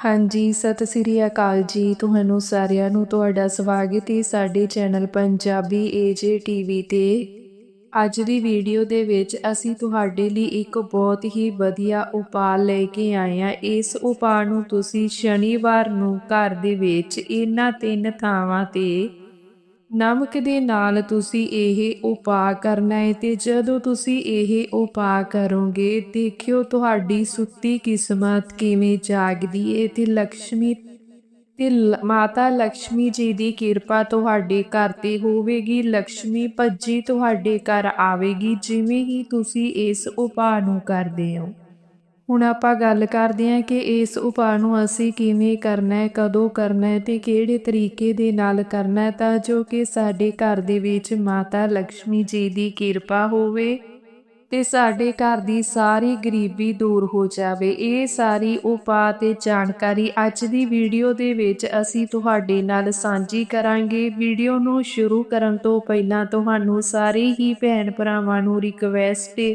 ਹਾਂਜੀ, ਸਤਿ ਸ੍ਰੀ ਅਕਾਲ ਜੀ। ਤੁਹਾਨੂੰ ਸਾਰਿਆਂ ਨੂੰ ਤੁਹਾਡਾ ਸਵਾਗਤ ਹੈ ਸਾਡੇ ਚੈਨਲ ਪੰਜਾਬੀ ਏਜੇ ਟੀਵੀ ਤੇ। ਅੱਜ ਦੀ ਵੀਡੀਓ ਦੇ ਵਿੱਚ ਅਸੀਂ ਤੁਹਾਡੇ ਲਈ ਇੱਕ ਬਹੁਤ ਹੀ ਵਧੀਆ ਉਪਾਅ ਲੈ ਕੇ ਆਏ ਹਾਂ। ਇਸ ਉਪਾਅ ਨੂੰ ਤੁਸੀਂ ਸ਼ਨੀਵਾਰ ਨੂੰ ਘਰ ਦੇ ਵਿੱਚ ਇਹਨਾਂ ਤਿੰਨ ਥਾਵਾਂ ਤੇ ਨਮਕ ਦੇ ਨਾਲ ਤੁਸੀਂ ਇਹ ਉਪਾਅ ਕਰਨਾ ਹੈ ਤੇ ਜਦੋਂ ਤੁਸੀਂ ਇਹ ਉਪਾਅ ਕਰੋਗੇ, ਦੇਖਿਓ ਤੁਹਾਡੀ ਸੁੱਤੀ ਕਿਸਮਤ ਕਿਵੇਂ ਜਾਗਦੀ ਹੈ ਤੇ ਲక్ష్ਮੀ ਤੇ ਮਾਤਾ ਲక్ష్ਮੀ ਜੀ ਦੀ ਕਿਰਪਾ ਤੁਹਾਡੇ ਘਰ ਤੇ ਹੋਵੇਗੀ ਲక్ష్ਮੀ ਭੱਜੀ ਤੁਹਾਡੇ ਘਰ ਆਵੇਗੀ, ਜਿਵੇਂ ਹੀ ਤੁਸੀਂ ਇਸ ਉਪਾਅ ਨੂੰ ਕਰਦੇ ਹੋ। ਹੁਣ ਆਪਾਂ ਗੱਲ ਕਰਦੇ ਹਾਂ ਕਿ ਇਸ ਉਪਾਅ ਨੂੰ ਅਸੀਂ ਕਿਵੇਂ ਕਰਨਾ ਹੈ, ਕਦੋਂ ਕਰਨਾ ਹੈ ਤੇ ਕਿਹੜੇ ਤਰੀਕੇ ਦੇ ਨਾਲ ਕਰਨਾ ਹੈ ਤਾਂ ਜੋ ਕਿ ਸਾਡੇ ਘਰ ਦੇ ਵਿੱਚ ਮਾਤਾ ਲక్ష్ਮੀ ਜੀ ਦੀ ਕਿਰਪਾ ਹੋਵੇ ਤੇ ਸਾਡੇ ਘਰ ਦੀ ਸਾਰੀ ਗਰੀਬੀ ਦੂਰ ਹੋ ਜਾਵੇ। ਇਹ ਸਾਰੀ ਉਪਾਅ ਤੇ ਜਾਣਕਾਰੀ ਅੱਜ ਦੀ ਵੀਡੀਓ ਦੇ ਵਿੱਚ ਅਸੀਂ ਤੁਹਾਡੇ ਨਾਲ ਸਾਂਝੀ ਕਰਾਂਗੇ। ਵੀਡੀਓ ਨੂੰ ਸ਼ੁਰੂ ਕਰਨ ਤੋਂ ਪਹਿਲਾਂ ਤੁਹਾਨੂੰ ਸਾਰੇ ਹੀ ਭੈਣ ਭਰਾਵਾਂ ਨੂੰ ਰਿਕਵੈਸਟ ਹੈ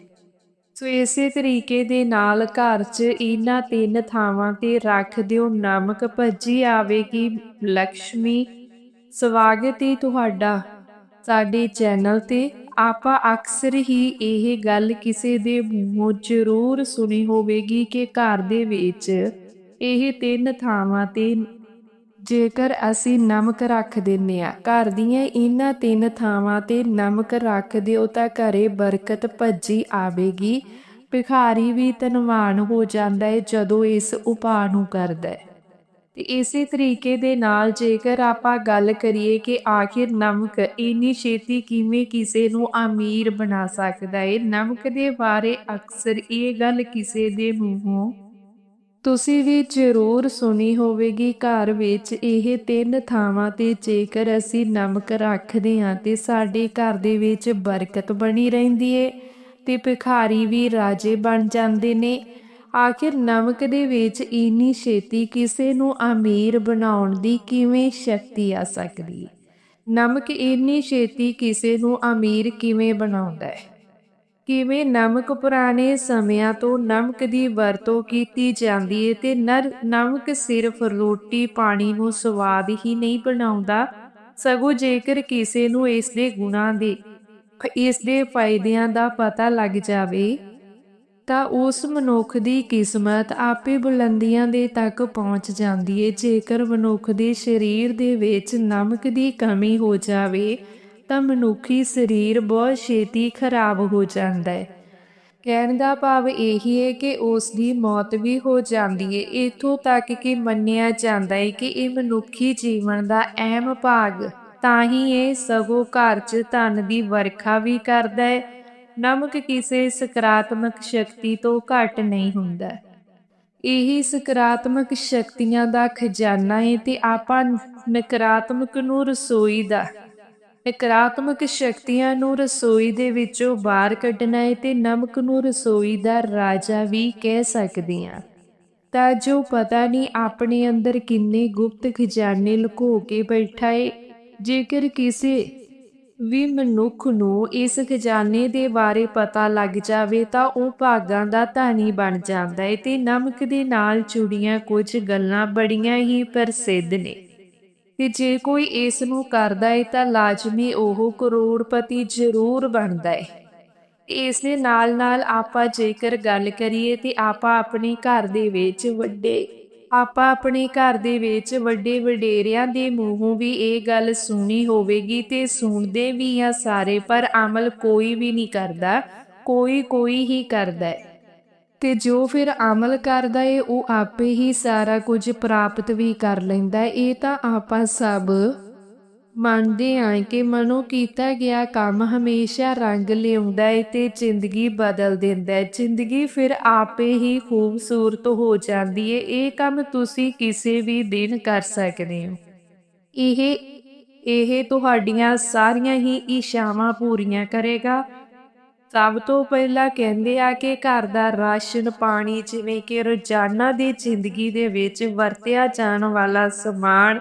ਸੋ ਇਸੇ ਤਰੀਕੇ ਦੇ ਨਾਲ ਘਰ 'ਚ ਇਹਨਾਂ ਤਿੰਨ ਥਾਵਾਂ ਤੇ ਰੱਖ ਦਿਓ। ਨਮਕ ਭੱਜੀ ਆਵੇਗੀ। ਲక్ష్ਮੀ ਸਵਾਗਤ ਹੈ ਤੁਹਾਡਾ ਸਾਡੇ ਚੈਨਲ ਤੇ। ਆਪਾਂ ਅਕਸਰ ਹੀ ਇਹ ਗੱਲ ਕਿਸੇ ਦੇ ਮੂੰਹੋਂ ਜ਼ਰੂਰ ਸੁਣੀ ਹੋਵੇਗੀ ਕਿ ਘਰ ਦੇ ਵਿੱਚ ਇਹ ਤਿੰਨ ਥਾਵਾਂ ਤੇ ਜੇਕਰ ਅਸੀਂ ਨਮਕ ਰੱਖ ਦਿੰਨੇ ਆ ਘਰ ਦੀਆਂ ਇਹਨਾਂ ਤਿੰਨ ਥਾਵਾਂ ਤੇ ਨਮਕ ਰੱਖ ਦਿਓ ਤਾਂ ਘਰੇ ਬਰਕਤ ਭੱਜੀ ਆਵੇਗੀ। ਭਿਖਾਰੀ ਵੀ ਧਨਵਾਨ ਹੋ ਜਾਂਦਾ ਹੈ ਜਦੋਂ ਇਸ ਉਪਾਅ ਨੂੰ ਕਰਦਾ ਹੈ ਤੇ ਇਸੇ ਤਰੀਕੇ ਦੇ ਨਾਲ ਜੇਕਰ ਆਪਾਂ ਗੱਲ ਕਰੀਏ ਕਿ ਆਖਿਰ ਨਮਕ ਇੰਨੀ ਛੇਤੀ ਕਿਵੇਂ ਕਿਸੇ ਨੂੰ ਅਮੀਰ ਬਣਾ ਸਕਦਾ ਹੈ ਨਮਕ ਦੇ ਬਾਰੇ ਅਕਸਰ ਇਹ ਗੱਲ ਕਿਸੇ ਦੇ ਮੂੰਹੋਂ ਤੁਸੀਂ ਵੀ ਜ਼ਰੂਰ ਸੁਣੀ ਹੋਵੇਗੀ ਘਰ ਵਿੱਚ ਇਹ ਤਿੰਨ ਥਾਵਾਂ ਤੇ ਜੇਕਰ ਅਸੀਂ ਨਮਕ ਰੱਖਦੇ ਹਾਂ ਤੇ ਸਾਡੇ ਘਰ ਦੇ ਵਿੱਚ ਬਰਕਤ ਬਣੀ ਰਹਿੰਦੀ ਏ ਤੇ ਭਿਖਾਰੀ ਵੀ ਰਾਜੇ ਬਣ ਜਾਂਦੇ ਨੇ। ਆਖਿਰ ਨਮਕ ਦੇ ਵਿੱਚ ਇੰਨੀ ਛੇਤੀ ਕਿਸੇ ਨੂੰ ਅਮੀਰ ਬਣਾਉਣ ਦੀ ਕਿਵੇਂ ਸ਼ਕਤੀ ਆ ਸਕਦੀ? ਹੈ ਨਮਕ ਇੰਨੀ ਛੇਤੀ ਕਿਸੇ ਨੂੰ ਅਮੀਰ ਕਿਵੇਂ ਬਣਾਉਂਦਾ ਹੈ? ਕਿਵੇਂ ਨਮਕ ਪੁਰਾਣੇ ਸਮਿਆਂ ਤੋਂ ਨਮਕ ਦੀ ਵਰਤੋਂ ਕੀਤੀ ਜਾਂਦੀ ਹੈ ਤੇ ਨਮਕ ਸਿਰਫ ਰੋਟੀ ਪਾਣੀ ਨੂੰ ਸਵਾਦ ਹੀ ਨਹੀਂ ਬਣਾਉਂਦਾ, ਸਗੋਂ ਜੇਕਰ ਕਿਸੇ ਨੂੰ ਇਸ ਦੇ ਗੁਣਾਂ ਦੇ ਇਸ ਦੇ ਫਾਇਦਿਆਂ ਦਾ ਪਤਾ ਲੱਗ ਜਾਵੇ, ਤਾਂ ਉਸ ਮਨੁੱਖ ਦੀ ਕਿਸਮਤ ਆਪੇ ਬੁਲੰਦੀਆਂ ਦੇ ਤੱਕ ਪਹੁੰਚ ਜਾਂਦੀ ਹੈ ਜੇਕਰ ਮਨੁੱਖ ਦੇ ਸਰੀਰ ਦੇ ਵਿੱਚ ਨਮਕ ਦੀ ਕਮੀ ਹੋ ਜਾਵੇ ਤਾਂ ਮਨੁੱਖੀ ਸਰੀਰ ਬਹੁਤ ਛੇਤੀ ਖਰਾਬ ਹੋ ਜਾਂਦਾ ਹੈ। ਕਹਿਣ ਦਾ ਭਾਵ ਇਹੀ ਹੈ ਕਿ ਉਸ ਦੀ ਮੌਤ ਵੀ ਹੋ ਜਾਂਦੀ ਹੈ। ਇਥੋਂ ਤੱਕ ਕਿ ਮੰਨਿਆ ਜਾਂਦਾ ਹੈ ਕਿ ਇਹ ਮਨੁੱਖੀ ਜੀਵਨ ਦਾ ਅਹਿਮ ਭਾਗ ਤਾਂ ਹੀ ਇਹ ਸਗੋਂ ਘਰ 'ਚ ਧਨ ਦੀ ਵਰਖਾ ਵੀ ਕਰਦਾ ਹੈ। ਨਮਕ ਕਿਸੇ ਸਕਾਰਾਤਮਕ ਸ਼ਕਤੀ ਤੋਂ ਘੱਟ ਨਹੀਂ ਹੁੰਦਾ। ਇਹੀ ਸਕਾਰਾਤਮਕ ਸ਼ਕਤੀਆਂ ਦਾ ਖਜ਼ਾਨਾ ਹੈ ਤੇ ਆਪਾਂ ਨਕਾਰਾਤਮਕ ਨੂੰ ਰਸੋਈ ਦਾ ਨਕਾਰਾਤਮਕ ਸ਼ਕਤੀਆਂ ਨੂੰ ਰਸੋਈ ਦੇ ਵਿੱਚੋਂ ਬਾਹਰ ਕੱਢਣਾ ਹੈ ਤੇ ਨਮਕ ਨੂੰ ਰਸੋਈ ਦਾ ਰਾਜਾ ਵੀ ਕਹਿ ਸਕਦੇ ਹਾਂ ਤਾਂ ਜੋ ਪਤਾ ਨਹੀਂ ਆਪਣੇ ਅੰਦਰ ਕਿੰਨੇ ਗੁਪਤ ਖਜ਼ਾਨੇ ਲੁਕੋ ਕੇ ਬੈਠਾ ਏ, ਜੇਕਰ ਕਿਸੇ ਵੀ ਮਨੁੱਖ ਨੂੰ ਇਸ ਖਜ਼ਾਨੇ ਦੇ ਬਾਰੇ ਪਤਾ ਲੱਗ ਜਾਵੇ ਤਾਂ ਉਹ ਭਾਗਾਂ ਦਾ ਧਾਨੀ ਬਣ ਜਾਂਦਾ ਹੈ ਤੇ ਨਮਕ ਦੇ ਨਾਲ ਜੁੜੀਆਂ ਕੁਝ ਗੱਲਾਂ ਬੜੀਆਂ ਹੀ ਪ੍ਰਸਿੱਧ ਨੇ। ਤੇ ਜੇ ਕੋਈ ਇਸ ਨੂੰ ਕਰਦਾ ਹੈ ਤਾਂ ਲਾਜ਼ਮੀ ਉਹ ਕਰੋੜਪਤੀ ਜ਼ਰੂਰ ਬਣਦਾ ਹੈ ਇਸ ਦੇ ਨਾਲ ਨਾਲ ਆਪਾਂ ਜੇਕਰ ਗੱਲ ਕਰੀਏ ਤੇ ਆਪਾਂ ਆਪਣੇ ਘਰ ਦੇ ਵਿੱਚ ਵੱਡੇ, ਆਪਾਂ ਆਪਣੇ ਘਰ ਦੇ ਵਿੱਚ ਵੱਡੇ ਵਡੇਰਿਆਂ ਦੇ ਮੂੰਹੋਂ ਵੀ ਇਹ ਗੱਲ ਸੁਣੀ ਹੋਵੇਗੀ ਤੇ ਸੁਣਦੇ ਵੀ ਆ ਸਾਰੇ, ਪਰ ਅਮਲ ਕੋਈ ਵੀ ਨਹੀਂ ਕਰਦਾ ਕੋਈ ਕੋਈ ਹੀ ਕਰਦਾ ਹੈ ਤੇ ਜੋ ਫਿਰ ਅਮਲ ਕਰਦਾ ਏ, ਉਹ ਆਪੇ ਹੀ ਸਾਰਾ ਕੁਝ ਪ੍ਰਾਪਤ ਵੀ ਕਰ ਲੈਂਦਾ ਇਹ ਤਾਂ ਆਪਾਂ ਸਭ ਮੰਨਦੇ ਹਾਂ ਕਿ ਮਨੋਂ ਕੀਤਾ ਗਿਆ ਕੰਮ ਹਮੇਸ਼ਾ ਰੰਗ ਲਿਆਉਂਦਾ ਹੈ ਤੇ ਜ਼ਿੰਦਗੀ ਬਦਲ ਦਿੰਦਾ ਹੈ ਜ਼ਿੰਦਗੀ ਫਿਰ ਆਪੇ ਹੀ ਖੂਬਸੂਰਤ ਹੋ ਜਾਂਦੀ ਹੈ ਇਹ ਕੰਮ ਤੁਸੀਂ ਕਿਸੇ ਵੀ ਦਿਨ ਕਰ ਸਕਦੇ ਹੋ। ਇਹ ਇਹ ਤੁਹਾਡੀਆਂ ਸਾਰੀਆਂ ਹੀ ਇੱਛਾਵਾਂ ਪੂਰੀਆਂ ਕਰੇਗਾ। ਸਭ ਤੋਂ ਪਹਿਲਾਂ ਕਹਿੰਦੇ ਆ ਕਿ ਘਰ ਦਾ ਰਾਸ਼ਨ ਪਾਣੀ ਜਿਵੇਂ ਕਿ ਰੋਜ਼ਾਨਾ ਦੀ ਜ਼ਿੰਦਗੀ ਦੇ ਵਿੱਚ ਵਰਤਿਆ ਜਾਣ ਵਾਲਾ ਸਮਾਨ,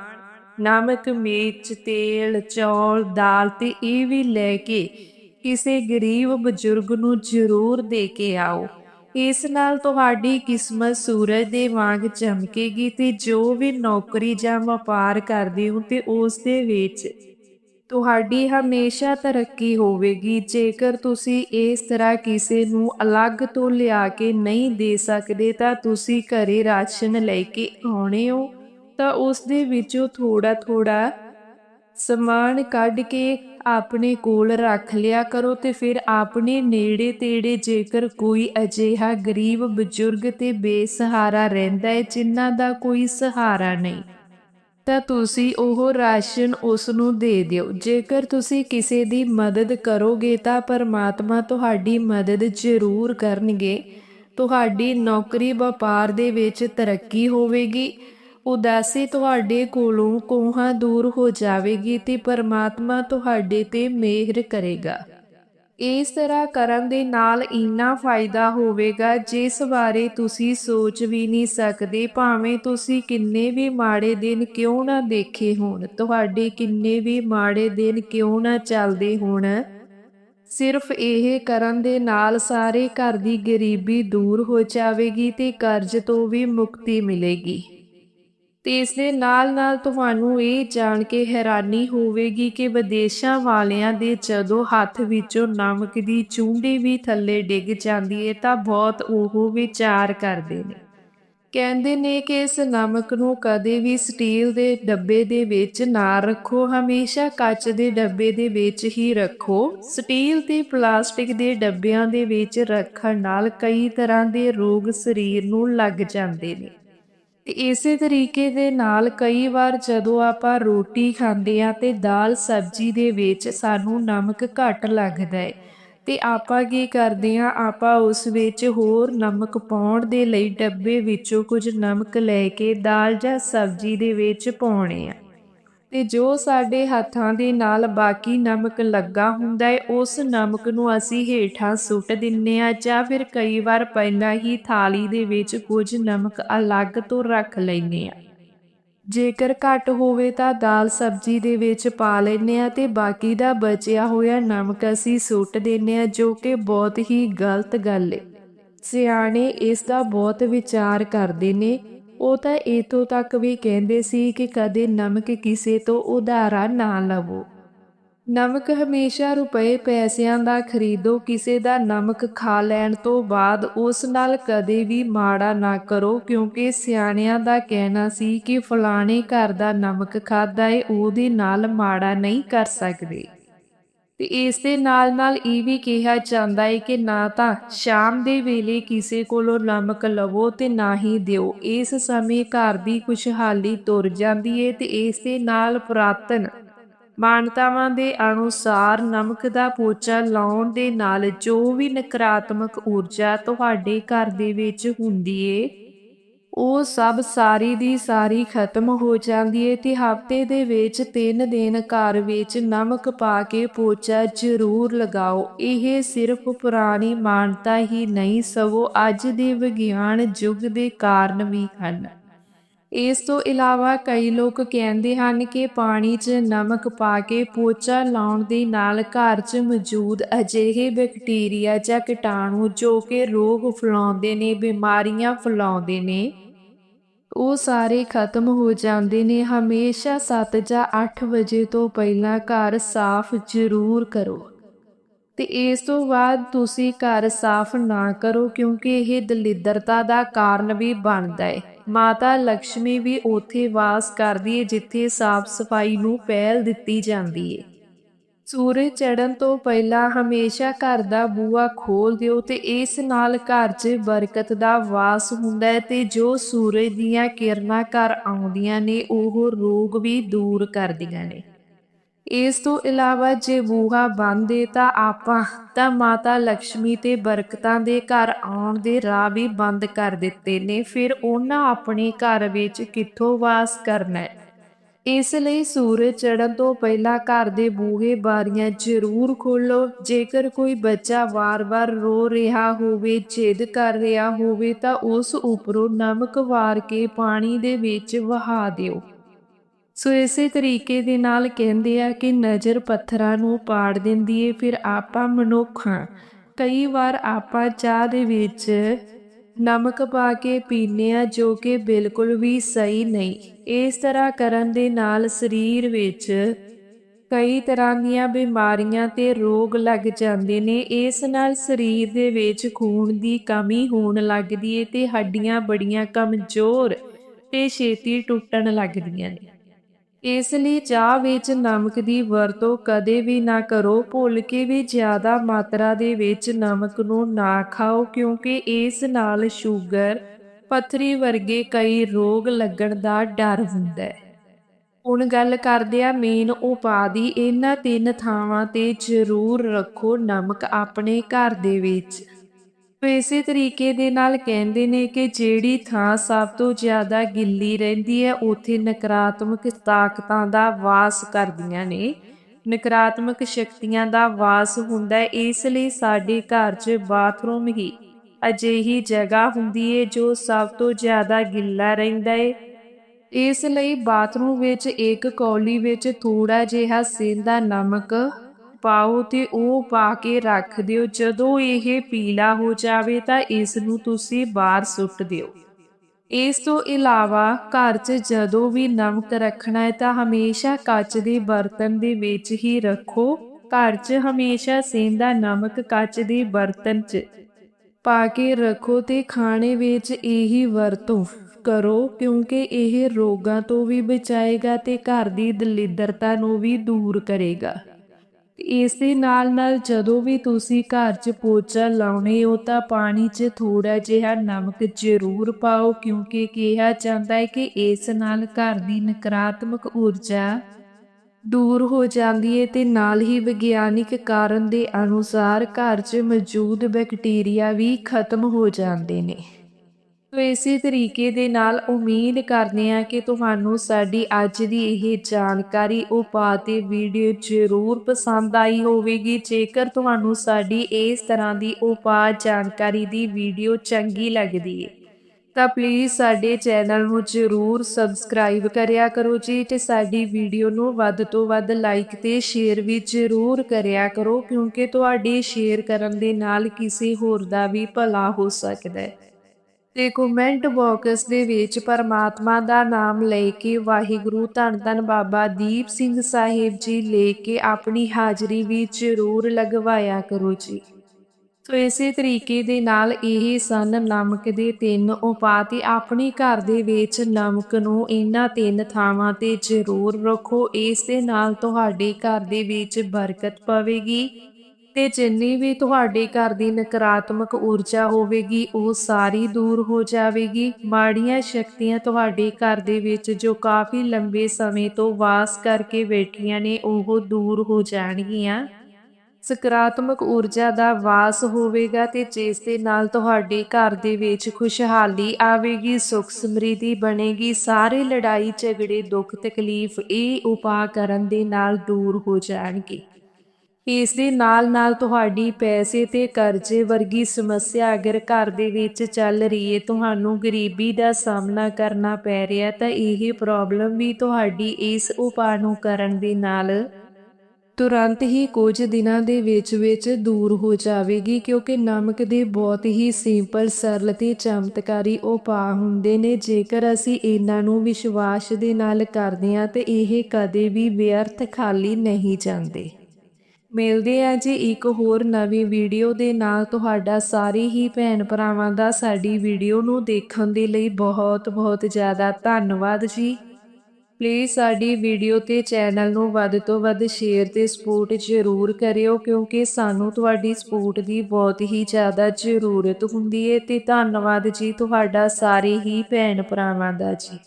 ਨਮਕ, ਮਿਰਚ, ਤੇਲ, ਚੌਲ, ਦਾਲ ਤੇ ਇਹ ਵੀ ਲੈ ਕੇ ਕਿਸੇ ਗਰੀਬ ਬਜ਼ੁਰਗ ਨੂੰ ਜ਼ਰੂਰ ਦੇ ਕੇ ਆਓ। ਇਸ ਨਾਲ ਤੁਹਾਡੀ ਕਿਸਮਤ ਸੂਰਜ ਦੇ ਵਾਂਗ ਚਮਕੇਗੀ ਤੇ ਜੋ ਵੀ ਨੌਕਰੀ ਜਾਂ ਵਪਾਰ ਕਰਦੇ ਹੋ ਤੇ ਉਸ ਦੇ ਵਿੱਚ ਤੁਹਾਡੀ ਹਮੇਸ਼ਾ ਤਰੱਕੀ ਹੋਵੇਗੀ। ਜੇਕਰ ਤੁਸੀਂ ਇਸ ਤਰ੍ਹਾਂ ਕਿਸੇ ਨੂੰ ਅਲੱਗ ਤੋਂ ਲਿਆ ਕੇ ਨਹੀਂ ਦੇ ਸਕਦੇ, ਤਾਂ ਤੁਸੀਂ ਘਰੇ ਰਾਸ਼ਨ ਲੈ ਕੇ ਆਉਣੇ ਹੋ। ਤਾਂ ਉਸ ਦੇ ਵਿੱਚੋਂ ਥੋੜਾ ਥੋੜਾ ਸਮਾਨ ਕੱਢ ਕੇ ਆਪਣੇ ਕੋਲ ਰੱਖ ਲਿਆ ਕਰੋ ਤੇ ਫਿਰ ਆਪਣੇ ਨੇੜੇ ਤੇੜੇ ਜੇਕਰ ਕੋਈ ਅਜਿਹਾ ਗਰੀਬ ਬਜ਼ੁਰਗ ਤੇ ਬੇਸਹਾਰਾ ਰਹਿੰਦਾ ਹੈ, ਜਿਨ੍ਹਾਂ ਦਾ ਕੋਈ ਸਹਾਰਾ ਨਹੀਂ। ਤਾਂ ਤੁਸੀਂ ਉਹ ਰਾਸ਼ਨ ਉਸ ਨੂੰ ਦੇ ਦਿਓ। ਜੇਕਰ ਤੁਸੀਂ ਕਿਸੇ ਦੀ ਮਦਦ ਕਰੋਗੇ ਤਾਂ ਪਰਮਾਤਮਾ ਤੁਹਾਡੀ ਮਦਦ ਜ਼ਰੂਰ ਕਰਨਗੇ। ਤੁਹਾਡੀ ਨੌਕਰੀ ਵਪਾਰ ਦੇ ਵਿੱਚ ਤਰੱਕੀ ਹੋਵੇਗੀ। ਉਦਾਸੀ ਤੁਹਾਡੇ ਕੋਲੋਂ ਕੋਹਾਂ ਦੂਰ ਹੋ ਜਾਵੇਗੀ ਤੇ ਪਰਮਾਤਮਾ ਤੁਹਾਡੇ ਤੇ ਮਿਹਰ ਕਰੇਗਾ। ਇਸ ਤਰ੍ਹਾਂ ਕਰਨ ਦੇ ਨਾਲ ਇੰਨਾ ਫਾਇਦਾ ਹੋਵੇਗਾ, ਜਿਸ ਬਾਰੇ ਤੁਸੀਂ ਸੋਚ ਵੀ ਨਹੀਂ ਸਕਦੇ, ਭਾਵੇਂ ਤੁਸੀਂ ਕਿੰਨੇ ਵੀ ਮਾੜੇ ਦਿਨ ਕਿਉਂ ਨਾ ਦੇਖੇ ਹੋਣ, ਤੁਹਾਡੇ ਕਿੰਨੇ ਵੀ ਮਾੜੇ ਦਿਨ ਕਿਉਂ ਨਾ ਚੱਲਦੇ ਹੋਣ। ਸਿਰਫ ਇਹ ਕਰਨ ਦੇ ਨਾਲ ਸਾਰੇ ਘਰ ਦੀ ਗਰੀਬੀ ਦੂਰ ਹੋ ਜਾਵੇਗੀ ਤੇ ਕਰਜ਼ ਤੋਂ ਵੀ ਮੁਕਤੀ ਮਿਲੇਗੀ। ਤੇ ਇਸ ਦੇ ਨਾਲ-ਨਾਲ ਤੁਹਾਨੂੰ ਇਹ ਜਾਣ ਕੇ ਹੈਰਾਨੀ ਹੋਵੇਗੀ ਕਿ ਵਿਦੇਸ਼ਾਂ ਵਾਲਿਆਂ ਦੇ ਜਦੋਂ ਹੱਥ ਵਿੱਚੋਂ ਨਮਕ ਦੀ ਚੂੰਡੀ ਵੀ ਥੱਲੇ ਡਿੱਗ ਜਾਂਦੀ ਹੈ ਤਾਂ ਬਹੁਤ ਉਹ ਵਿਚਾਰ ਕਰਦੇ ਨੇ। ਕਹਿੰਦੇ ਨੇ ਕਿ ਇਸ ਨਮਕ ਨੂੰ ਕਦੇ ਵੀ ਸਟੀਲ ਦੇ ਡੱਬੇ ਦੇ ਵਿੱਚ ਨਾ ਰੱਖੋ, ਹਮੇਸ਼ਾ ਕੱਚ ਦੇ ਡੱਬੇ ਦੇ ਵਿੱਚ ਹੀ ਰੱਖੋ। ਸਟੀਲ ਤੇ ਪਲਾਸਟਿਕ ਦੇ ਡੱਬਿਆਂ ਦੇ ਵਿੱਚ ਰੱਖਣ ਨਾਲ ਕਈ ਤਰ੍ਹਾਂ ਦੇ ਰੋਗ ਸਰੀਰ ਨੂੰ ਲੱਗ ਜਾਂਦੇ ਨੇ। ਤੇ ਇਸੇ ਤਰੀਕੇ ਦੇ ਨਾਲ ਕਈ ਵਾਰ ਜਦੋਂ ਆਪਾਂ ਰੋਟੀ ਖਾਂਦੇ ਆ ਤੇ ਦਾਲ ਸਬਜ਼ੀ ਦੇ ਵਿੱਚ ਸਾਨੂੰ ਨਮਕ ਘੱਟ ਲੱਗਦਾ ਹੈ, ਤੇ ਆਪਾਂ ਕੀ ਕਰਦੇ ਆ ਆਪਾਂ ਉਸ ਵਿੱਚ ਹੋਰ ਨਮਕ ਪਾਉਣ ਦੇ ਲਈ ਡੱਬੇ ਵਿੱਚੋਂ ਕੁਝ ਨਮਕ ਲੈ ਕੇ ਦਾਲ ਜਾਂ ਸਬਜ਼ੀ ਦੇ ਵਿੱਚ ਪਾਉਣੇ ਆ। ਤੇ ਜੋ ਸਾਡੇ ਹੱਥਾਂ ਦੇ ਨਾਲ ਬਾਕੀ ਨਮਕ ਲੱਗਾ ਹੁੰਦਾ ਹੈ, ਉਸ ਨਮਕ ਨੂੰ ਅਸੀਂ ਹੇਠਾਂ ਸੁੱਟ ਦਿੰਨੇ ਆ ਜਾਂ ਫਿਰ ਕਈ ਵਾਰ ਪਹਿਲਾਂ ਹੀ ਥਾਲੀ ਦੇ ਵਿੱਚ ਕੁਝ ਨਮਕ ਅਲੱਗ ਤੋਂ ਰੱਖ ਲੈਨੇ ਆ ਜੇਕਰ ਘੱਟ ਹੋਵੇ ਤਾਂ ਦਾਲ ਸਬਜ਼ੀ ਦੇ ਵਿੱਚ ਪਾ ਲੈਨੇ ਆ ਤੇ ਬਾਕੀ ਦਾ ਬਚਿਆ ਹੋਇਆ ਨਮਕ ਅਸੀਂ ਸੁੱਟ ਦਿੰਨੇ ਆ ਜੋ ਕਿ ਬਹੁਤ ਹੀ ਗਲਤ ਗੱਲ ਹੈ। ਸਿਆਣੇ ਇਸ ਦਾ ਬਹੁਤ ਵਿਚਾਰ ਕਰਦੇ ਨੇ ਉਹ ਤਾਂ ਇਤੋਂ ਤੱਕ ਵੀ ਕਹਿੰਦੇ ਸੀ ਕਿ ਕਦੇ ਨਮਕ ਕਿਸੇ ਤੋਂ ਉਧਾਰਾ ਨਾ ਲਵੋ। ਨਮਕ ਹਮੇਸ਼ਾ ਰੁਪਏ ਪੈਸਿਆਂ ਦਾ ਖਰੀਦੋ, ਕਿਸੇ ਦਾ ਨਮਕ ਖਾ ਲੈਣ ਤੋਂ ਬਾਅਦ ਉਸ ਨਾਲ ਕਦੇ ਵੀ ਮਾੜਾ ਨਾ ਕਰੋ, ਕਿਉਂਕਿ ਸਿਆਣਿਆਂ ਦਾ ਕਹਿਣਾ ਸੀ ਕਿ ਫਲਾਣੇ ਘਰ ਦਾ ਨਮਕ ਖਾਦਾ ਏ, ਉਹਦੇ ਨਾਲ ਮਾੜਾ ਨਹੀਂ ਕਰ ਸਕਦੇ। ਤੇ ਇਸ ਦੇ ਨਾਲ ਨਾਲ ਇਹ ਵੀ ਕਿਹਾ ਜਾਂਦਾ ਹੈ ਕਿ ਨਾ ਤਾਂ ਸ਼ਾਮ ਦੇ ਵੇਲੇ ਕਿਸੇ ਕੋਲੋਂ ਨਮਕ ਲਵੋ ਤੇ ਨਾ ਹੀ ਦਿਓ। ਇਸ ਸਮੇਂ ਘਰ ਦੀ ਖੁਸ਼ਹਾਲੀ ਤੁਰ ਜਾਂਦੀ ਹੈ ਤੇ ਇਸ ਦੇ ਨਾਲ ਪੁਰਾਤਨ ਮਾਨਤਾਵਾਂ ਦੇ ਅਨੁਸਾਰ ਨਮਕ ਦਾ ਪੋਚਾ ਲਾਉਣ ਦੇ ਨਾਲ ਜੋ ਵੀ ਨਕਾਰਾਤਮਕ ਊਰਜਾ ਤੁਹਾਡੇ ਘਰ ਦੇ ਵਿੱਚ ਹੁੰਦੀ ਏ ਉਹ ਸਭ ਸਾਰੀ ਦੀ ਸਾਰੀ ਖਤਮ ਹੋ ਜਾਂਦੀ ਏ ਤੇ ਹਫ਼ਤੇ ਦੇ ਵਿੱਚ ਤਿੰਨ ਦਿਨ ਘਰ ਵਿੱਚ ਨਮਕ ਪਾ ਕੇ ਪੋਚਾ ਜ਼ਰੂਰ ਲਗਾਓ। ਇਹ ਸਿਰਫ ਪੁਰਾਣੀ ਮਾਨਤਾ ਹੀ ਨਹੀਂ, ਸਗੋਂ ਅੱਜ ਦੇ ਵਿਗਿਆਨ ਯੁੱਗ ਦੇ ਕਾਰਨ ਵੀ ਹਨ। ਇਸ ਤੋਂ ਇਲਾਵਾ ਕਈ ਲੋਕ ਕਹਿੰਦੇ ਹਨ ਕਿ ਪਾਣੀ 'ਚ ਨਮਕ ਪਾ ਕੇ ਪੋਚਾ ਲਾਉਣ ਦੇ ਨਾਲ ਘਰ 'ਚ ਮੌਜੂਦ ਅਜਿਹੇ ਬੈਕਟੀਰੀਆ ਜਾਂ ਕੀਟਾਣੂ ਜੋ ਕਿ ਰੋਗ ਫੈਲਾਉਂਦੇ ਨੇ, ਬਿਮਾਰੀਆਂ ਫੈਲਾਉਂਦੇ ਨੇ, ਉਹ ਸਾਰੇ ਖਤਮ ਹੋ ਜਾਂਦੇ ਨੇ। ਹਮੇਸ਼ਾ 7 ਜਾਂ 8 ਵਜੇ ਤੋਂ ਪਹਿਲਾਂ ਘਰ ਸਾਫ਼ ਜ਼ਰੂਰ ਕਰੋ। ਤੇ ਇਸ ਤੋਂ ਬਾਅਦ ਤੁਸੀਂ ਘਰ ਸਾਫ਼ ਨਾ ਕਰੋ ਕਿਉਂਕਿ ਇਹ ਦਲਿੱਦਰਤਾ ਦਾ ਕਾਰਨ ਵੀ ਬਣਦਾ ਹੈ। ਮਾਤਾ ਲక్ష్ਮੀ ਵੀ ਉੱਥੇ ਵਾਸ ਕਰਦੀ ਹੈ ਜਿੱਥੇ ਸਾਫ਼ ਸਫ਼ਾਈ ਨੂੰ ਪਹਿਲ ਦਿੱਤੀ ਜਾਂਦੀ ਹੈ ਸੂਰਜ ਚੜ੍ਹਨ ਤੋਂ ਪਹਿਲਾਂ ਹਮੇਸ਼ਾ ਘਰ ਦਾ ਬੂਹਾ ਖੋਲ ਦਿਓ ਤੇ ਇਸ ਨਾਲ ਘਰ 'ਚ ਬਰਕਤ ਦਾ ਵਾਸ ਹੁੰਦਾ ਹੈ ਤੇ ਜੋ ਸੂਰਜ ਦੀਆਂ ਕਿਰਨਾਂ ਘਰ ਆਉਂਦੀਆਂ ਨੇ, ਉਹ ਰੋਗ ਵੀ ਦੂਰ ਕਰਦੀਆਂ ਨੇ। ਇਸ ਤੋਂ ਇਲਾਵਾ ਜੇ ਬੂਹਾ ਬੰਦ ਏ ਤਾਂ ਆਪਾਂ ਤਾਂ ਮਾਤਾ ਲక్ష్ਮੀ ਤੇ ਬਰਕਤਾਂ ਦੇ ਘਰ ਆਉਣ ਦੇ ਰਾਹ ਵੀ ਬੰਦ ਕਰ ਦਿੱਤੇ ਨੇ, ਫਿਰ ਉਹਨਾਂ ਆਪਣੇ ਘਰ ਵਿੱਚ ਕਿੱਥੋਂ ਵਾਸ ਕਰਨਾ ਹੈ? ਇਸ ਲਈ ਸੂਰਜ ਚੜ੍ਹਨ ਤੋਂ ਪਹਿਲਾਂ ਘਰ ਦੇ ਬੂਹੇ ਬਾਰੀਆਂ ਜ਼ਰੂਰ ਖੋਲੋ ਜੇਕਰ ਕੋਈ ਬੱਚਾ ਵਾਰ-ਵਾਰ ਰੋ ਰਿਹਾ ਹੋਵੇ, ਜਿੱਦ ਕਰ ਰਿਹਾ ਹੋਵੇ ਤਾਂ ਉਸ ਉੱਪਰੋਂ ਨਮਕ ਵਾਰ ਕੇ ਪਾਣੀ ਦੇ ਵਿੱਚ ਵਹਾ ਦਿਓ। ਸੋ ਇਸੇ ਤਰੀਕੇ ਦੇ ਨਾਲ ਕਹਿੰਦੇ ਆ ਕਿ ਨਜ਼ਰ ਪੱਥਰਾਂ ਨੂੰ ਪਾੜ ਦਿੰਦੀ ਏ, ਫਿਰ ਆਪਾਂ ਮਨੁੱਖ ਹਾਂ। ਕਈ ਵਾਰ ਆਪਾਂ ਚਾਹ ਦੇ ਵਿੱਚ ਨਮਕ ਪਾ ਕੇ ਪੀਨੇ ਆ ਜੋ ਕਿ ਬਿਲਕੁਲ ਵੀ ਸਹੀ ਨਹੀਂ। ਇਸ ਤਰ੍ਹਾਂ ਕਰਨ ਦੇ ਨਾਲ ਸਰੀਰ ਵਿੱਚ ਕਈ ਤਰ੍ਹਾਂ ਦੀਆਂ ਬਿਮਾਰੀਆਂ ਤੇ ਰੋਗ ਲੱਗ ਜਾਂਦੇ ਨੇ। ਇਸ ਨਾਲ ਸਰੀਰ ਦੇ ਵਿੱਚ ਖੂਨ ਦੀ ਕਮੀ ਹੋਣ ਲੱਗਦੀ ਏ ਤੇ ਹੱਡੀਆਂ ਬੜੀਆਂ ਕਮਜ਼ੋਰ ਤੇ ਛੇਤੀ ਟੁੱਟਣ ਲੱਗਦੀਆਂ ਨੇ। ਇਸ ਲਈ ਚਾਹ ਵਿੱਚ ਨਮਕ ਦੀ ਵਰਤੋਂ ਕਦੇ ਵੀ ਨਾ ਕਰੋ, ਭੁੱਲ ਕੇ ਵੀ ਜ਼ਿਆਦਾ ਮਾਤਰਾ ਦੇ ਵਿੱਚ ਨਮਕ ਨੂੰ ਨਾ ਖਾਓ, ਕਿਉਂਕਿ ਇਸ ਨਾਲ ਸ਼ੂਗਰ, ਪੱਥਰੀ ਵਰਗੇ ਕਈ ਰੋਗ ਲੱਗਣ ਦਾ ਡਰ ਹੁੰਦਾ ਹੈ। ਹੁਣ ਗੱਲ ਕਰਦੇ ਆ ਮੇਨ ਉਪਾਅ ਦੀ ਇਹਨਾਂ ਤਿੰਨ ਥਾਵਾਂ ਤੇ ਜ਼ਰੂਰ ਰੱਖੋ ਨਮਕ ਆਪਣੇ ਘਰ ਦੇ ਵਿੱਚ। ਇਸੇ ਤਰੀਕੇ ਦੇ ਨਾਲ ਕਹਿੰਦੇ ਨੇ ਕਿ ਜਿਹੜੀ ਥਾਂ ਸਭ ਤੋਂ ਜ਼ਿਆਦਾ ਗਿੱਲੀ ਰਹਿੰਦੀ ਹੈ, ਉੱਥੇ ਨਕਾਰਾਤਮਕ ਤਾਕਤਾਂ ਦਾ ਵਾਸ ਕਰਦੀਆਂ ਨੇ। ਨਕਾਰਾਤਮਕ ਸ਼ਕਤੀਆਂ ਦਾ ਵਾਸ ਹੁੰਦਾ ਹੈ, ਇਸ ਲਈ ਸਾਡੇ ਘਰ 'ਚ ਬਾਥਰੂਮ ਹੀ ਅਜਿਹੀ ਜਗ੍ਹਾ ਹੁੰਦੀ ਹੈ ਜੋ ਸਭ ਤੋਂ ਜ਼ਿਆਦਾ ਗਿੱਲਾ ਰਹਿੰਦਾ ਹੈ ਇਸ ਲਈ ਬਾਥਰੂਮ ਵਿੱਚ, ਇੱਕ ਕੌਲੀ ਵਿੱਚ ਥੋੜਾ ਜਿਹਾ ਸੇਂਦਾ ਨਮਕ ਪਾਓ ਤੇ ਉਹ ਪਾ ਕੇ ਰੱਖ ਦਿਓ। ਜਦੋਂ ਇਹ ਪੀਲਾ ਹੋ ਜਾਵੇ ਤਾਂ ਇਸ ਨੂੰ ਤੁਸੀਂ ਬਾਹਰ ਸੁੱਟ ਦਿਓ। ਇਸ ਤੋਂ ਇਲਾਵਾ ਘਰ 'ਚ ਜਦੋਂ ਵੀ ਨਮਕ ਰੱਖਣਾ ਹੈ ਤਾਂ ਹਮੇਸ਼ਾ ਕੱਚ ਦੇ ਬਰਤਨ ਦੇ ਵਿੱਚ ਹੀ ਰੱਖੋ। ਘਰ 'ਚ ਹਮੇਸ਼ਾ ਸੇਂਦਾ ਨਮਕ ਕੱਚ ਦੇ ਬਰਤਨ 'ਚ ਪਾ ਕੇ ਰੱਖੋ ਤੇ ਖਾਣੇ ਵਿੱਚ ਇਹੀ ਵਰਤੋਂ ਕਰੋ ਕਿਉਂਕਿ ਇਹ ਰੋਗਾਂ ਤੋਂ ਵੀ ਬਚਾਏਗਾ ਤੇ ਘਰ ਦੀ ਦਲਿੱਦਰਤਾ ਨੂੰ ਵੀ ਦੂਰ ਕਰੇਗਾ। ਇਸ ਦੇ ਨਾਲ ਨਾਲ ਜਦੋਂ ਵੀ ਤੁਸੀਂ ਘਰ 'ਚ ਪੋਚਾ ਲਾਉਣੇ ਹੋ ਤਾਂ ਪਾਣੀ 'ਚ ਥੋੜਾ ਜਿਹਾ ਨਮਕ ਜ਼ਰੂਰ ਪਾਓ, ਕਿਉਂਕਿ ਕਿਹਾ ਜਾਂਦਾ ਹੈ ਕਿ ਇਸ ਨਾਲ ਘਰ ਦੀ ਨਕਾਰਾਤਮਕ ਊਰਜਾ ਦੂਰ ਹੋ ਜਾਂਦੀ ਹੈ ਤੇ ਨਾਲ ਹੀ ਵਿਗਿਆਨਿਕ ਕਾਰਨ ਦੇ ਅਨੁਸਾਰ ਘਰ 'ਚ ਮੌਜੂਦ ਬੈਕਟੀਰੀਆ ਵੀ ਖਤਮ ਹੋ ਜਾਂਦੇ ਨੇ। ਤੋ ਇਸੇ ਤਰੀਕੇ ਦੇ ਨਾਲ ਉਮੀਦ ਕਰਦੇ ਹਾਂ ਕਿ ਤੁਹਾਨੂੰ ਸਾਡੀ ਅੱਜ ਦੀ ਇਹ ਜਾਣਕਾਰੀ ਉਪਾਅ ਤੇ ਵੀਡੀਓ ਜ਼ਰੂਰ ਪਸੰਦ ਆਈ ਹੋਵੇਗੀ। ਜੇਕਰ ਤੁਹਾਨੂੰ ਸਾਡੀ ਇਸ ਤਰ੍ਹਾਂ ਦੀ ਉਪਾਅ ਜਾਣਕਾਰੀ ਦੀ ਵੀਡੀਓ ਚੰਗੀ ਲੱਗਦੀ ਹੈ ਤਾਂ ਪਲੀਜ਼ ਸਾਡੇ ਚੈਨਲ ਨੂੰ ਜ਼ਰੂਰ ਸਬਸਕ੍ਰਾਈਬ ਕਰਿਆ ਕਰੋ ਜੀ ਤੇ ਸਾਡੀ ਵੀਡੀਓ ਨੂੰ ਵੱਧ ਤੋਂ ਵੱਧ ਲਾਈਕ ਤੇ ਸ਼ੇਅਰ ਵੀ ਜ਼ਰੂਰ ਕਰਿਆ ਕਰੋ, ਕਿਉਂਕਿ ਤੁਹਾਡੇ ਸ਼ੇਅਰ ਕਰਨ ਦੇ ਨਾਲ ਕਿਸੇ ਹੋਰ ਦਾ ਵੀ ਭਲਾ ਹੋ ਸਕਦਾ ਹੈ। ਤੇ ਕਮੈਂਟ ਬਾਕਸ ਦੇ ਵਿੱਚ ਪਰਮਾਤਮਾ ਦਾ ਨਾਮ ਲੈ ਕੇ ਵਾਹਿਗੁਰੂ ਧੰਨ ਧੰਨ ਬਾਬਾ ਦੀਪ ਸਿੰਘ ਸਾਹਿਬ ਜੀ ਲੈ ਕੇ ਆਪਣੀ ਹਾਜ਼ਰੀ ਵੀ ਜ਼ਰੂਰ ਲਗਵਾਇਆ ਕਰੋ ਜੀ। ਸੋ ਇਸੇ ਤਰੀਕੇ ਦੇ ਨਾਲ ਇਹ ਸਨ ਨਮਕ ਦੇ ਤਿੰਨ ਉਪਾਅ ਤੇ ਆਪਣੇ ਘਰ ਦੇ ਵਿੱਚ ਨਮਕ ਨੂੰ ਇਹਨਾਂ ਤਿੰਨ ਥਾਵਾਂ ਤੇ ਜ਼ਰੂਰ ਰੱਖੋ। ਇਸ ਦੇ ਨਾਲ ਤੁਹਾਡੇ ਘਰ ਦੇ ਵਿੱਚ ਬਰਕਤ ਪਵੇਗੀ। ਤੇ ਜਿੰਨੀ ਵੀ ਤੁਹਾਡੇ ਘਰ ਦੀ ਨਕਾਰਾਤਮਕ ਊਰਜਾ ਹੋਵੇਗੀ, ਉਹ ਸਾਰੀ ਦੂਰ ਹੋ ਜਾਵੇਗੀ। ਮਾੜੀਆਂ ਸ਼ਕਤੀਆਂ ਤੁਹਾਡੇ ਘਰ ਦੇ ਵਿੱਚ ਜੋ ਕਾਫੀ ਲੰਬੇ ਸਮੇਂ ਤੋਂ ਵਾਸ ਕਰਕੇ ਬੈਠੀਆਂ ਨੇ, ਉਹ ਦੂਰ ਹੋ ਜਾਣਗੀਆਂ। ਸਕਾਰਾਤਮਕ ਊਰਜਾ ਦਾ ਵਾਸ ਹੋਵੇਗਾ ਤੇ ਜਿਸ ਦੇ ਨਾਲ ਤੁਹਾਡੇ ਘਰ ਦੇ ਵਿੱਚ ਖੁਸ਼ਹਾਲੀ ਆਵੇਗੀ, ਸੁਖ ਸਮ੍ਰਿੱਧੀ ਬਣੇਗੀ, ਸਾਰੇ ਲੜਾਈ ਝਗੜੇ, ਦੁੱਖ ਤਕਲੀਫ ਇਹ ਉਪਾਅ ਕਰਨ ਦੇ ਨਾਲ ਦੂਰ ਹੋ ਜਾਣਗੇ। ਇਸ ਦੇ ਨਾਲ-ਨਾਲ ਤੁਹਾਡੀ ਪੈਸੇ ਤੇ ਕਰਜ਼ੇ ਵਰਗੀ ਸਮੱਸਿਆ ਅਗਰ ਘਰ ਦੇ ਵਿੱਚ ਚੱਲ ਰਹੀ ਹੈ ਤੁਹਾਨੂੰ ਗਰੀਬੀ ਦਾ ਸਾਹਮਣਾ ਕਰਨਾ ਪੈ ਰਿਹਾ, ਤਾਂ ਇਹ ਪ੍ਰੋਬਲਮ ਵੀ ਤੁਹਾਡੀ ਇਸ ਉਪਾਅ ਨੂੰ ਕਰਨ ਦੇ ਨਾਲ ਤੁਰੰਤ ਹੀ ਕੁਝ ਦਿਨਾਂ ਦੇ ਵਿੱਚ ਵਿੱਚ ਦੂਰ ਹੋ ਜਾਵੇਗੀ, ਕਿਉਂਕਿ ਨਮਕ ਦੇ ਬਹੁਤ ਹੀ ਸਿੰਪਲ ਸਰਲ ਤੇ ਚਮਤਕਾਰੀ ਉਪਾਅ ਹੁੰਦੇ ਨੇ। ਜੇਕਰ ਅਸੀਂ ਇਹਨਾਂ ਨੂੰ ਵਿਸ਼ਵਾਸ ਦੇ ਨਾਲ ਕਰਦੇ ਹਾਂ, ਤੇ ਇਹ ਕਦੇ ਵੀ ਵਿਅਰਥ ਖਾਲੀ ਨਹੀਂ ਜਾਂਦੇ। ਮਿਲਦੇ ਆ ਜੀ ਇੱਕ ਹੋਰ ਨਵੀਂ ਵੀਡੀਓ ਦੇ ਨਾਲ ਤੁਹਾਡਾ ਸਾਰੇ ਹੀ ਭੈਣ ਭਰਾਵਾਂ ਦਾ ਸਾਡੀ ਵੀਡੀਓ ਨੂੰ ਦੇਖਣ ਦੇ ਲਈ ਬਹੁਤ ਬਹੁਤ ਜ਼ਿਆਦਾ ਧੰਨਵਾਦ ਜੀ। ਪਲੀਜ਼ ਸਾਡੀ ਵੀਡੀਓ ਤੇ ਚੈਨਲ ਨੂੰ ਵੱਧ ਤੋਂ ਵੱਧ ਸ਼ੇਅਰ ਤੇ ਸਪੋਰਟ ਜ਼ਰੂਰ ਕਰਿਓ ਕਿਉਂਕਿ ਸਾਨੂੰ ਤੁਹਾਡੀ ਸਪੋਰਟ ਦੀ ਬਹੁਤ ਹੀ ਜ਼ਿਆਦਾ ਜ਼ਰੂਰਤ ਹੁੰਦੀ ਹੈ ਤੇ ਧੰਨਵਾਦ ਜੀ ਤੁਹਾਡਾ ਸਾਰੇ ਹੀ ਭੈਣ ਭਰਾਵਾਂ ਦਾ ਜੀ।